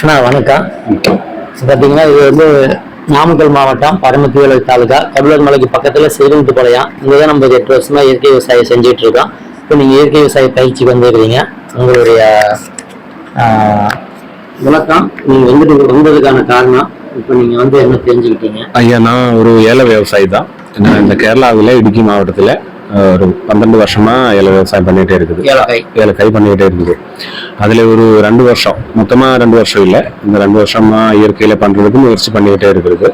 அண்ணா வணக்கம். பார்த்தீங்கன்னா இது வந்து நாமக்கல் மாவட்டம் பரமத்திவேலு தாலுகா கடலூர் மலைக்கு பக்கத்தில் சிறுமுட்டுப்பாளையம் இங்கே தான் நம்ம எட்டு வருஷமாக இயற்கை விவசாயம் செஞ்சுட்டு இருக்கோம். இப்போ நீங்கள் இயற்கை விவசாய பயிற்சிக்கு வந்துருக்கிறீங்க. உங்களுடைய விளக்கம் நீங்கள் வந்துட்டு வந்ததுக்கான காரணம். இப்போ நீங்கள் வந்து என்ன தெரிஞ்சுக்கிட்டீங்க? ஐயா நான் ஒரு ஏல விவசாயி தான். நான் இந்த கேரளாவில் இடுக்கி மாவட்டத்தில் ஒரு பன்னெண்டு வருஷமா ஏல விவசாயம் பண்ணிட்டே இருக்குது. ஏலக்காய். ஏலக்காய் பண்ணிக்கிட்டே இருக்குது. அதில் ஒரு ரெண்டு வருஷம் மொத்தமாக ரெண்டு வருஷம் இல்லை. இந்த ரெண்டு வருஷமா இயற்கையில் பண்ணுறதுக்கு முயற்சி பண்ணிக்கிட்டே இருக்குது.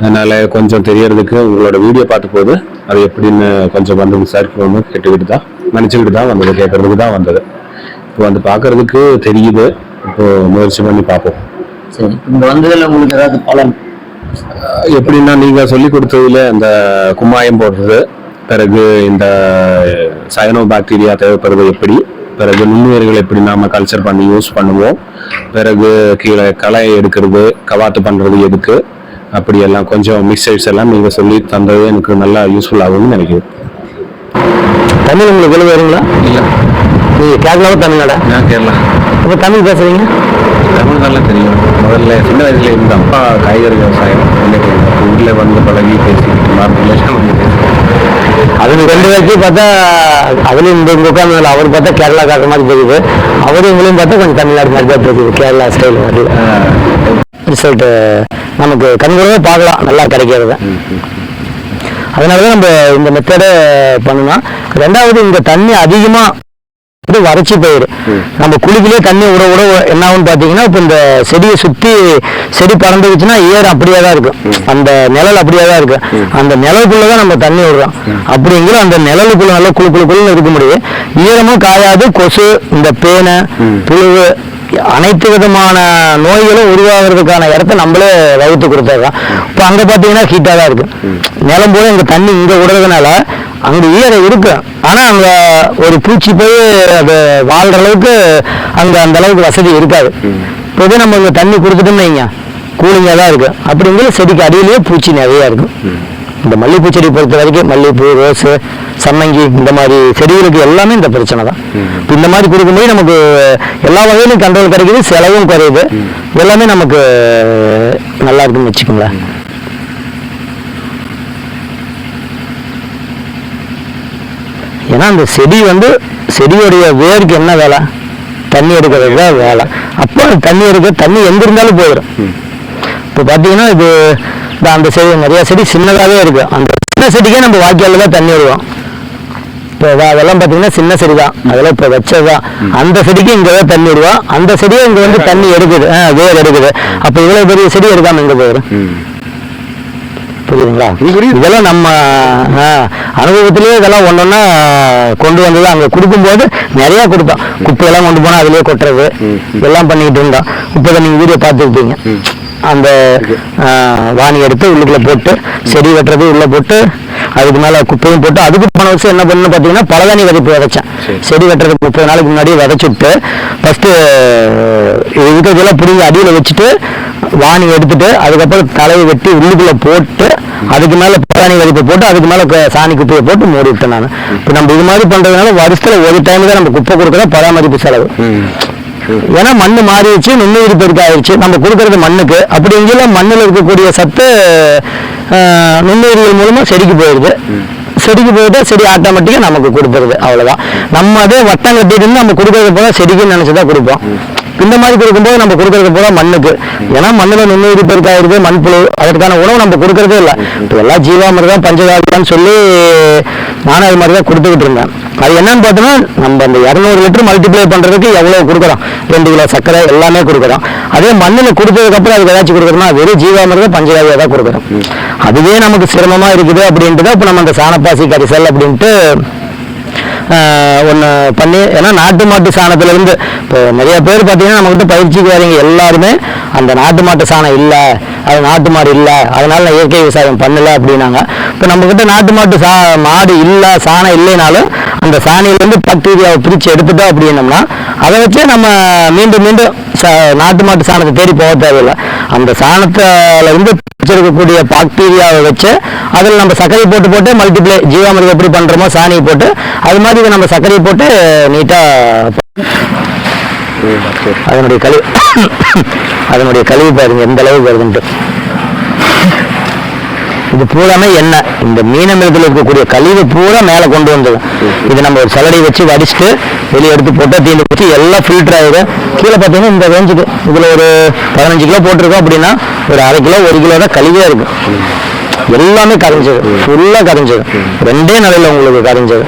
அதனால கொஞ்சம் தெரியறதுக்கு உங்களோட வீடியோ பார்த்த போது அது எப்படின்னு கொஞ்சம் வந்து விசாரிக்கணும்னு கேட்டுக்கிட்டு தான் நினச்சிக்கிட்டு தான் வந்தது கேட்கறதுக்கு தான் வந்தது. இப்போ வந்து பார்க்கறதுக்கு தெரியுது. இப்போ முயற்சி பண்ணி பார்ப்போம். சரி இங்கே வந்ததில் உங்களுக்கு ஏதாவது பலன்? எப்படின்னா நீங்க சொல்லி கொடுத்ததுல இந்த கும்மாயம் போடுறது பிறகு இந்த சயனோ பாக்டீரியா தேவைப்படுறது எப்படி? பிறகு நுண்ணுயிர்கள் எப்படி நாம கல்ச்சர் பண்ணி யூஸ் பண்ணுவோம்? பிறகு கீழே களை எடுக்கிறது கவாத்து பண்றது எதுக்கு? அப்படி எல்லாம் கொஞ்சம் மிக்சைட்ஸ் எல்லாம் நீங்க சொல்லி தந்தது எனக்கு நல்லா யூஸ்ஃபுல் ஆகும்னு நினைக்கிறேன். தமிழ் உங்களுக்கு எழுத வருங்களா இல்லை. நீங்கள் கேரளாவா தமிழ்நாடா? நான் கேரளா. இப்போ தமிழ் பேசுறீங்க? தமிழ் நல்லா தெரியும். முதல்ல சின்ன வயசுல இருந்த அப்பா காய்கறி விவசாயம். ஊர்ல வந்து பழகி பேசிக்கிட்டு மார்க்கெட்ல வந்து பேசிக்கிட்டு. அதுல ரெண்டு வச்சு பார்த்தா அதுலயும் இந்த இந்த அவர் பார்த்தா கேரளா காட்டுற மாதிரி தெரியுது. அவரும் இவங்களையும் பார்த்தா கொஞ்சம் தமிழ்நாடு மாதிரி தான் தெரியுது கேரளா ஸ்டைல் வரல. ரிசல்ட் நமக்கு கண்கூடவே பார்க்கலாம் நல்லா கிடைக்கிறது. அதனால தான் நம்ம இந்த மெத்தடை பண்ணணும் ரெண்டாவது இந்த தண்ணி அதிகமாக இது வறட்சி பயிர். நம்ம குளிக்கிலே தண்ணி விட விட என்ன பார்த்தீங்கன்னா இப்போ இந்த செடியை சுற்றி செடி பறந்துச்சுன்னா ஏர் அப்படியே தான் இருக்கும் அந்த நிழல் அப்படியே தான் இருக்கு அந்த நிழலுக்குள்ள தான் நம்ம தண்ணி விடுறோம். அப்படிங்கிற அந்த நிழலுக்குள்ள நல்லா குளு குளு குளுன்னு இருக்க முடியும் ஈரமும் காயாது கொசு இந்த பேனை புழுவு அனைத்து விதமான நோய்களும் உருவாகிறதுக்கான இடத்த நம்மளே வகுத்து கொடுத்துறோம் இப்போ அங்கே பார்த்தீங்கன்னா ஹீட்டாக தான் இருக்கு. நிலம் போல இங்கே தண்ணி இங்கே விடுறதுனால அங்கே ஈர இருக்கு. ஆனால் அங்கே ஒரு பூச்சி போய் அது வாழ்கிற அளவுக்கு அங்கே அந்த அளவுக்கு வசதி இருக்காது. இப்போ இதே நம்ம இங்கே தண்ணி கொடுத்துட்டோம்னு வைங்க. கூலிங்காக தான் இருக்குது அப்படிங்கிற செடிக்கு அடியிலேயே பூச்சி நிறையா இருக்கும் இந்த மல்லிகைப்பூ செடி பொறுத்த வரைக்கும் மல்லிகைப்பூ ரோஸு சம்மங்கி இந்த மாதிரி செடிகளுக்கு எல்லாமே இந்த பிரச்சனை தான். இப்போ இந்த மாதிரி கொடுக்கும்போது நமக்கு எல்லா வகையிலும் கண்ட்ரோல் கிடைக்குது செலவும் குறையுது. எல்லாமே நமக்கு நல்லா இருக்குன்னு வச்சுக்கோங்களேன். ஏன்னா அந்த செடி வந்து செடியுடைய வேருக்கு என்ன வேலை? தண்ணி எடுக்கிறது தான் வேலை. அப்போ தண்ணி எடுக்க தண்ணி எங்க இருந்தாலும் போயிடும் இப்போ பார்த்தீங்கன்னா இது அந்த செடி நிறைய செடி சின்னதாகவே இருக்கு. அந்த சின்ன செடிக்கே நம்ம வாய்க்காலில் தான் தண்ணி விடுவோம். இப்போ அதெல்லாம் பார்த்தீங்கன்னா சின்ன செடி தான். அதெல்லாம் இப்போ வச்சது தான். அந்த செடிக்கு இங்கே தான் தண்ணி விடுவோம். அந்த செடியே இங்கே வந்து தண்ணி எடுக்குது. ஆ, வேர் எடுக்குது. அப்போ இவ்வளோ பெரிய செடி எடுக்காம எங்கே போயிடும்? புரியுதுங்களா? இதெல்லாம் நம்ம அனுபவத்திலேயே இதெல்லாம் ஒன்றொன்னா கொண்டு வந்து அங்கே கொடுக்கும்போது நிறையா கொடுத்தோம். குப்பையெல்லாம் கொண்டு போனால் அதிலே கொட்டுறது. இதெல்லாம் பண்ணிக்கிட்டு இருந்தோம். இப்போ தான் நீங்கள் வீடியோ பார்த்துருப்பீங்க அந்த வாணி எடுத்து உள்ளுக்குள்ளே போட்டு செடி வெட்டுறது உள்ளே போட்டு அதுக்கு மேலே குப்பையும் போட்டு அதுக்கு போன வருஷம் என்ன பண்ணு பார்த்தீங்கன்னா பழதானி விதைப்பு விதைச்சேன். செடி வெட்டுறதுக்கு முப்பது நாளைக்கு முன்னாடியே விதைச்சிட்டு ஃபஸ்ட்டு இருக்கிறதெல்லாம் பிடிங்கி அடியில் வச்சுட்டு வாணி எடுத்துட்டு அதுக்கப்புறம் தலையை வெட்டி உள்ளுக்குள்ளே போட்டு அதுக்கு மேலே பழனி வலிப்பை போட்டு அதுக்கு மேலே சாணி குப்பையை போட்டு மூடி விட்டேன் நான். இப்போ நம்ம இது மாதிரி பண்ணுறதுனால வருஷத்துல ஒரு டைம் தான் நம்ம குப்பை கொடுக்குறோம் பராமரிப்பு செலவு. ஏன்னா மண்ணு மாறிடுச்சு நுண்ணுயிர் பெருக்காயிருச்சு நம்ம கொடுக்கறது மண்ணுக்கு. அப்படி இங்கெல்லாம் மண்ணில் இருக்கக்கூடிய சத்து நுண்ணுயிர்கள் மூலமாக செடிக்கு போயிடுது. செடிக்கு போயிட்டா செடி ஆட்டோமேட்டிக்காக நமக்கு கொடுத்துருது அவ்வளோதான் நம்ம அதே வட்டம் கட்டிட்டு நம்ம கொடுக்கறது போல செடிக்குன்னு நினச்சி தான் கொடுப்போம். இந்த மாதிரி கொடுக்கும்போது நம்ம கொடுக்கறது போல மண்ணுக்கு. ஏன்னா மண்ணுல நுண்ணுயிரி பெருக்காயிருது மண்புழு அதற்கான உணவு நம்ம கொடுக்கறதே இல்லை. இப்போ எல்லாம் ஜீவாமிர்தம் பஞ்சகாவியான்னு சொல்லி நானும் அது மாதிரி தான் கொடுத்துக்கிட்டு இருந்தேன். அது என்னன்னு பார்த்தோன்னா நம்ம அந்த இரநூறு லிட்டர் மல்டிப்ளை பண்றதுக்கு எவ்வளவு கொடுக்குறோம்? ரெண்டு கிலோ சர்க்கரை எல்லாமே கொடுக்குறோம். அதே மண்ணில் கொடுத்ததுக்கப்புறம் அதுக்கு ஏதாச்சும் கொடுக்குறோம்னா வெறும் ஜீவா மாதிரி தான் கொடுக்குறோம். அதுவே நமக்கு சிரமமா இருக்குது அப்படின்ட்டு தான் இப்போ நம்ம அந்த சாணப்பாசி கரிசல் அப்படின்ட்டு ஒன்று பண்ணி ஏன்னா நாட்டு மாட்டு சாணத்துலேருந்து இப்போ நிறைய பேர் பார்த்தீங்கன்னா நம்மகிட்ட பயிற்சிக்கு வரீங்க எல்லாருமே அந்த நாட்டு மாட்டு சாணம் இல்லை அது நாட்டு மாடு இல்லை அதனால் நான் இயற்கை விவசாயம் பண்ணலை அப்படின்னாங்க. இப்போ நம்மக்கிட்ட நாட்டு மாட்டு சா மாடு இல்லை சாணம் இல்லைனாலும் அந்த சாணியிலேருந்து பாக்டீரியாவை பிரித்து எடுத்துட்டோம் அப்படின்னோம்னா அதை வச்சே நம்ம மீண்டும் மீண்டும் நாட்டு மாட்டு சாணத்தை தேடி போக தேவையில்லை. அந்த சாணத்திலேருந்து இருந்து வச்சிருக்கக்கூடிய பாக்டீரியாவை வச்சு அதில் நம்ம சர்க்கரை போட்டு போட்டு மல்டிப்ளை ஜீவாமிரம் எப்படி பண்ணுறோமோ சாணியை போட்டு அது மாதிரி இதை நம்ம சர்க்கரையை போட்டு நீட்டாக அதனுடைய கழிவு அதனுடைய கழிவு பாருங்க எந்த அளவுக்கு வருதுன்ட்டு. இது பூராமே எண்ணெய் இந்த மீனமிலத்தில் இருக்கக்கூடிய கழிவு பூரா மேலே கொண்டு வந்துடும் இது நம்ம ஒரு சலடை வச்சு வடிச்சிட்டு வெளியே எடுத்து போட்டால் தீண்டி வச்சு எல்லாம் ஃபில்டர் ஆகிடும் கீழே பார்த்தீங்கன்னா இந்த ரேஞ்சுக்கு இதில் ஒரு பதினஞ்சு கிலோ போட்டிருக்கோம் அப்படின்னா ஒரு அரை கிலோ ஒரு கிலோ தான் கழிவே இருக்கும் எல்லாமே கரைஞ்சது. ஃபுல்லாக கரைஞ்சது. ரெண்டே நாளையில் உங்களுக்கு கரைஞ்சது.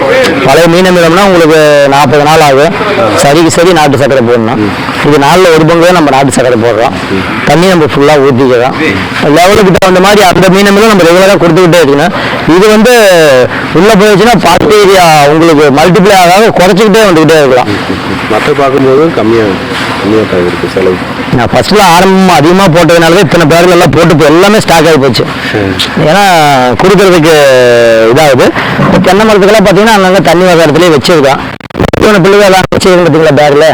பழைய மீன் மீனம்னா உங்களுக்கு நாற்பது நாள் ஆகும் சரிக்கு சரி நாட்டு சக்கரை போடணும். இது நாளில் ஒரு பங்கு தான் நம்ம நாட்டு சக்கரை போடுறோம். தண்ணி நம்ம ஃபுல்லாக ஊற்றிக்கிறோம் லெவலுக்கு தகுந்த மாதிரி அந்த மீன் மீனும் நம்ம ரெகுலராக கொடுத்துக்கிட்டே இருக்கணும். இது வந்து உள்ளே போயிடுச்சுன்னா பாக்டீரியா உங்களுக்கு மல்டிப்ளை ஆகாத குறைச்சிக்கிட்டே வந்துக்கிட்டே இருக்கலாம். மற்ற பார்க்கும்போது கம்மியாக கம்மியாக செலவு. நான் ஃபர்ஸ்ட்ல ஆரம்பம் அதிகமாக போட்டதுனால தான் இத்தனை பேர்கள் எல்லாம் போட்டு எல்லாமே ஸ்டாக் ஆகி போச்சு. ஏன்னா கொடுக்கறதுக்கு இதாகுது. இப்போ தென்னை மரத்துக்கெல்லாம் பார்த்தீங்கன்னா அங்கங்கே தண்ணி வகரத்துலேயே வச்சிருக்கான். இவனை பிள்ளைங்க எல்லாம் வச்சிருக்கேன் பார்த்தீங்களா பேரில்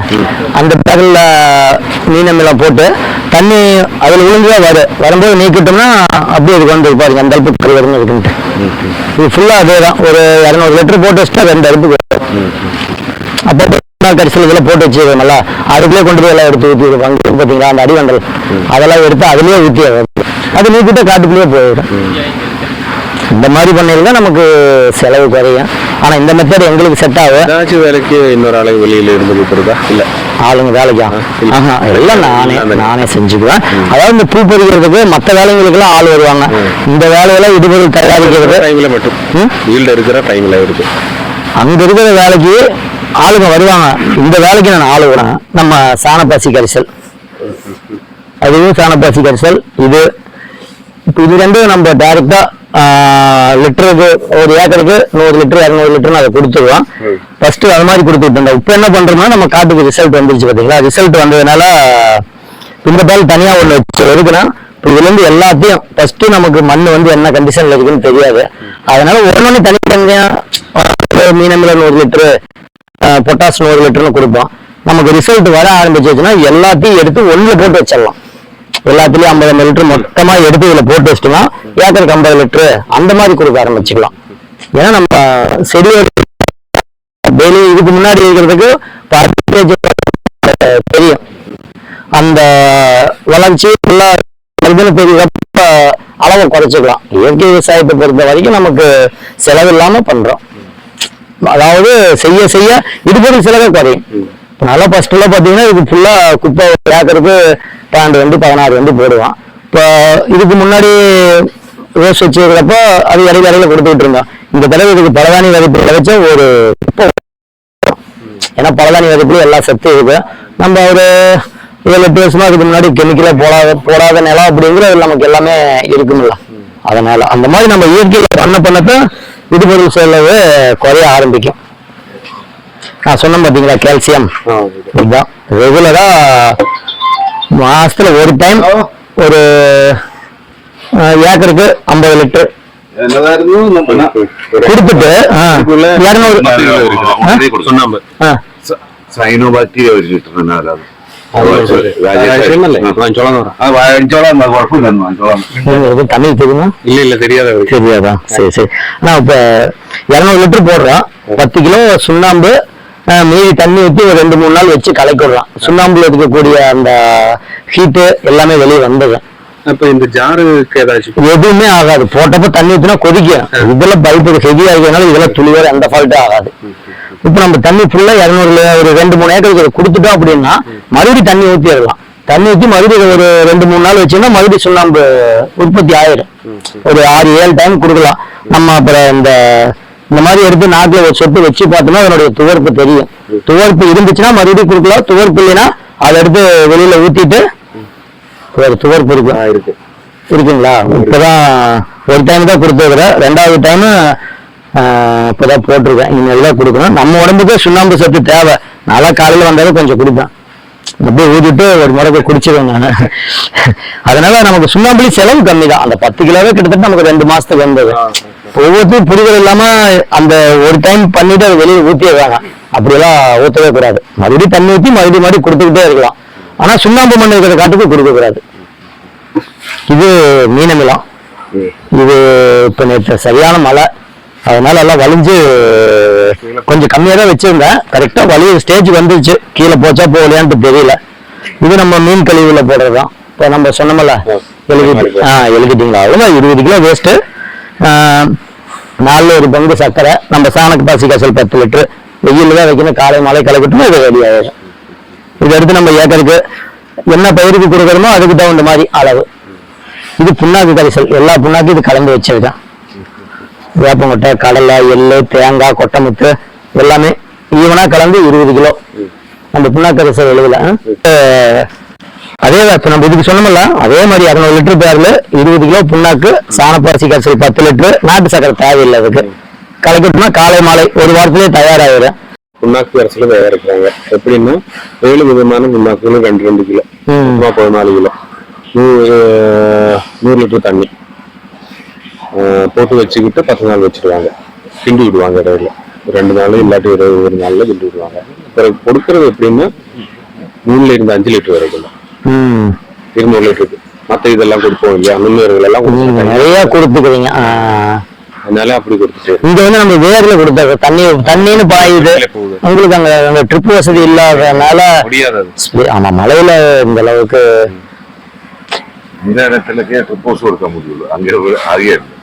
அந்த பேரில் மீனமெல்லாம் போட்டு தண்ணி அதில் விழுந்துதான் வரும் வரும்போது நீக்கிட்டோம்னா அப்படியே இதுக்கு வந்து பாருங்க அந்த அளவுக்கு கருவருங்க இருக்குன்ட்டு. இது ஃபுல்லாக அதே தான் ஒரு இரநூறு லிட்டர் போட்டு வச்சுட்டா ரெண்டு வரும். அப்போ கரிசல் இதெல்லாம் போட்டு வச்சுருக்கோம்ல அதுக்குள்ளே கொண்டு போய் எல்லாம் எடுத்து ஊற்றி அங்கே பார்த்தீங்களா அந்த அடிவண்டல் அதெல்லாம் எடுத்து அதுலேயே ஊற்றி அது நீக்கிட்ட காட்டுக்குள்ளேயே போயிடும். இந்த மாதிரி பண்ணிருந்தா நமக்கு செலவு குறையும். ஆனா இந்த மெத்தட் எங்களுக்கு செட் ஆகும் ஏதாச்சும் வேலைக்கு இன்னொரு ஆளை வெளியில இருந்து கொடுக்குறதா இல்ல. ஆளுங்க வேலைக்கா. ஆஹா எல்லாம் நானே நானே செஞ்சுக்குவேன். அதாவது இந்த பூ பறிக்கிறதுக்கு மற்ற வேலைங்களுக்கெல்லாம் ஆள் வருவாங்க. இந்த வேலையெல்லாம் இடுபொருள் தயாரிக்கிறது. டைம்ல மட்டும்? ஃபீல்டு இருக்கிற டைம்ல இருக்கு. அங்க இருக்கிற வேலைக்கு ஆளுங்க வருவாங்க. இந்த வேலைக்கு நான் ஆளு விடுறேன் நம்ம சாணப்பாசி கரிசல். அதுவும் சாணப்பாசி கரிசல். இது இப்போ இது ரெண்டும் நம்ம டைரக்டா லிட்டருக்கு ஒரு ஏக்கருக்கு நூறு லிட்டர் இரநூறு லிட்டர்னு அதை கொடுத்துருவோம். ஃபர்ஸ்ட் அது மாதிரி கொடுத்துட்டு இருந்தோம். இப்போ என்ன பண்றோம்னா நம்ம காட்டுக்கு ரிசல்ட் வந்துருச்சு பார்த்தீங்களா ரிசல்ட் வந்ததுனால இந்த பால் தனியாக ஒன்று வச்சு இப்போ இதுலேருந்து எல்லாத்தையும் ஃபர்ஸ்ட் நமக்கு மண் வந்து என்ன கண்டிஷன்ல இருக்குன்னு தெரியாது. அதனால ஒன்னொன்னு தனித்தனியாக மீனமில நூறு லிட்டரு பொட்டாஸ் நூறு லிட்டர்னு கொடுப்போம். நமக்கு ரிசல்ட் வர ஆரம்பிச்சிச்சுன்னா எல்லாத்தையும் எடுத்து ஒன்றில் போட்டு வச்சிடலாம். எல்லாத்துலேயும் ஐம்பது ஐம்பது லிட்டர் மொத்தமாக எடுத்து இதில் போட்டு வச்சிட்டோம்னா ஏக்கருக்கு ஐம்பது லிட்டரு அந்த மாதிரி கொடுக்க ஆரம்பிச்சுக்கலாம். ஏன்னா நம்ம செடியோட டெய்லி இதுக்கு முன்னாடி இருக்கிறதுக்கு பர்சன்டேஜ் தெரியும். அந்த வளர்ச்சி ஃபுல்லா இதுன்னு அளவை குறைச்சிக்கலாம். இயற்கை விவசாயத்தை பொறுத்த வரைக்கும் நமக்கு செலவு இல்லாமல் பண்ணுறோம் அதாவது செய்ய செய்ய இடுபொருள் செலவே குறையும். இப்ப நல்லா ஃபர்ஸ்ட்ல பாத்தீங்கன்னா இது ஃபுல்லா குப்பை ஏக்கருக்கு பன்னெண்டு வந்து பதினாறு வந்து போடுவான். இப்போ இதுக்கு முன்னாடி ரோஸ் வச்சிருக்கிறப்போ அது இடையில இடையில கொடுத்துட்டு இருந்தோம் இந்த தடவை இதுக்கு பலதானி விதைப்பு விளைச்ச ஒரு குப்பை ஏன்னா பலதானி விதைப்புல எல்லா சத்து இருக்கு. நம்ம ஒரு ஏழு எட்டு வருஷமா அதுக்கு முன்னாடி கெமிக்கலா போடாத போடாத நிலம் அப்படிங்கிறது நமக்கு எல்லாமே இருக்குமில்ல அதனால அந்த மாதிரி நம்ம இயற்கையில பண்ண பண்ணத்தான் இடுபொருள் செலவு குறைய ஆரம்பிக்கும். நான் சொன்னேன் பார்த்தீங்களா கால்சியம் இதுதான். ரெகுலராக மாசத்துல ஒரு டைம் ஒரு ஏக்கருக்கு ஐம்பது லிட்டர். கொடுத்துட்டு இரநூறு. சொன்னாங்க சைனோபாக்டீரியா ஒரு லிட்டர் தண்ணி தெரியுமா இல்ல இல்ல தெரியாத தெரியாதா சரி சரி நான் இப்ப இருநூறு லிட்டர் போடுறோம் பத்து கிலோ சுண்ணாம்பு மீதி தண்ணி ஊற்றி ஒரு ரெண்டு மூணு நாள் வச்சு கலக்கிடலாம் சுண்ணாம்புல இருக்கக்கூடிய அந்த ஹீட்டு எல்லாமே வெளியே வந்தது அப்ப இந்த ஜாருக்கு ஏதாச்சும் எதுவுமே ஆகாது போட்டப்ப தண்ணி ஊற்றினா கொதிக்கும் இதெல்லாம் பல்பு ஹெவி ஆகியனால இதுல துளி வேற எந்த ஃபால்ட்டும் ஆகாது இப்போ நம்ம தண்ணி ஃபுல்லா இரநூறுல ஒரு ரெண்டு மூணு ஏக்கருக்கு கொடுத்துட்டோம் அப்படின்னா மறுபடியும் தண்ணி ஊற்றிடலாம் தண்ணி ஊற்றி மறுபடியும் ஒரு ரெண்டு மூணு நாள் வச்சோம்னா மறுபடியும் சுண்ணாம்பு உற்பத்தி ஆயிடும் ஒரு ஆறு ஏழு டைம் கொடுக்கலாம். நம்ம அப்புறம் இந்த இந்த மாதிரி எடுத்து நாட்டில் ஒரு சொட்டு வச்சு பார்த்தோம்னா அதனுடைய துவர்ப்பு தெரியும். துவர்ப்பு இருந்துச்சுன்னா மறுபடியும் கொடுக்கலாம். துவர்ப்பு இல்லைன்னா அதை எடுத்து வெளியில ஊத்திட்டு ஒரு துவர்ப்பு இருக்கு. இருக்குங்களா? இப்பதான் ஒரு டைம் தான் கொடுத்துருக்குறேன் ரெண்டாவது டைம் இப்பதான் போட்டிருக்கேன். இனிமேல் தான் கொடுக்கணும். நம்ம உடம்புக்கு சுண்ணாம்பு சத்து தேவை. நல்லா காலையில வந்தாலும் கொஞ்சம் குடிப்பேன். அப்படியே ஊதிட்டு ஒரு முறைக்கு குடிச்சிருவேன் நான். அதனால நமக்கு சுண்ணாம்புலி செலவு கம்மி தான். அந்த பத்து கிலோவே கிட்டத்தட்ட நமக்கு ரெண்டு மாசத்துக்கு வந்தது. ஒவ்வொருத்தையும் புரிதல் இல்லாம அந்த ஒரு டைம் பண்ணிட்டு அதை வெளியே ஊத்திடுறாங்க. அப்படியெல்லாம் ஊத்தவே கூடாது. மறுபடியும் தண்ணி ஊத்தி மறுபடியும் மறுபடியும் கொடுத்துக்கிட்டே இருக்கலாம். ஆனா சுண்ணாம்பு மண் இருக்கிற காட்டுக்கு கொடுக்க கூடாது. இது மீனமிலம். இது இப்ப நேற்று சரியான மழை. அதனால எல்லாம் வலிஞ்சு கொஞ்சம் கம்மியா தான் வச்சிருந்தேன் கரெக்டா வலி ஸ்டேஜ் வந்துருச்சு. கீழே போச்சா போகலையான்ட்டு தெரியல. இது நம்ம மீன் கழிவுல போடுறதுதான். இப்போ நம்ம சொன்னோம்ல எழுதி ஆ எழுதிட்டீங்களா? அவ்வளோதான் இருபது கிலோ வேஸ்ட்டு நாலில் ஒரு பங்கு சர்க்கரை. நம்ம சாணக்கு பாசி கசல் பத்து லிட்டரு. வெயில் தான் வைக்கணும். காலை மாலை கலக்கட்டும் இது ரெடி ஆயிடும் இதை எடுத்து நம்ம ஏக்கருக்கு என்ன பயிருக்கு கொடுக்குறோமோ அதுக்கு தகுந்த மாதிரி அளவு. இது புண்ணாக்கு கரைசல். எல்லா புண்ணாக்கும் இது கலந்து வச்சது தான் வேப்பங்கொட்டை கடலை எள்ளு தேங்காய் கொட்டைமுத்து எல்லாமே ஈவனா கலந்து இருபது கிலோ. நம்ம புண்ணாக்கு கரைசல் எழுதல அதே இப்ப நம்ம இதுக்கு சொன்னோம்ல அதே மாதிரி இரநூறு லிட்டர் பேர்ல இருபது கிலோ புண்ணாக்கு சாணப்பாசி கரைசல் பத்து லிட்டர் நாட்டு சக்கரை தேவையில்லை அதுக்கு. கலக்கிட்டோம்னா காலை மாலை ஒரு வாரத்திலேயே தயாராகிடும் புண்ணாக்கு அரசுல தயாரிக்கிறாங்க. எப்படின்னா ஏழு விதமான புண்ணாக்குகளும் ரெண்டு ரெண்டு கிலோ. பதினாலு கிலோ. நூறு நூறு லிட்டர் தண்ணி. போட்டு வச்சுக்கிட்டு பத்து நாள் வச்சிருவாங்க. கிண்டி விடுவாங்க இடையில. ரெண்டு நாள் இல்லாட்டி ஒரு ஒரு நாள்ல கிண்டி விடுவாங்க. பிறகு கொடுக்கறது எப்படின்னா மூணுல இருந்து அஞ்சு லிட்டர் வரைக்கும் இருநூறு லிட்டருக்கு. மத்த இதெல்லாம் கொடுப்போம் இல்லையா? நுண்ணுயிர்கள் எல்லாம் நிறைய கொடுத்துக்கிறீங்க. அதனால அப்படி கொடுத்துட்டு. இங்க வந்து நம்ம வேர்ல கொடுத்தாங்க தண்ணி தண்ணின்னு பாயுது. உங்களுக்கு அங்க அங்க ட்ரிப் வசதி இல்லாதனால முடியாது ஆமா மழையில இந்த அளவுக்கு இந்த இடத்துல ட்ரிப்போஸ் கொடுக்க முடியல. அங்கே ஒரு- அங்கே இருக்கு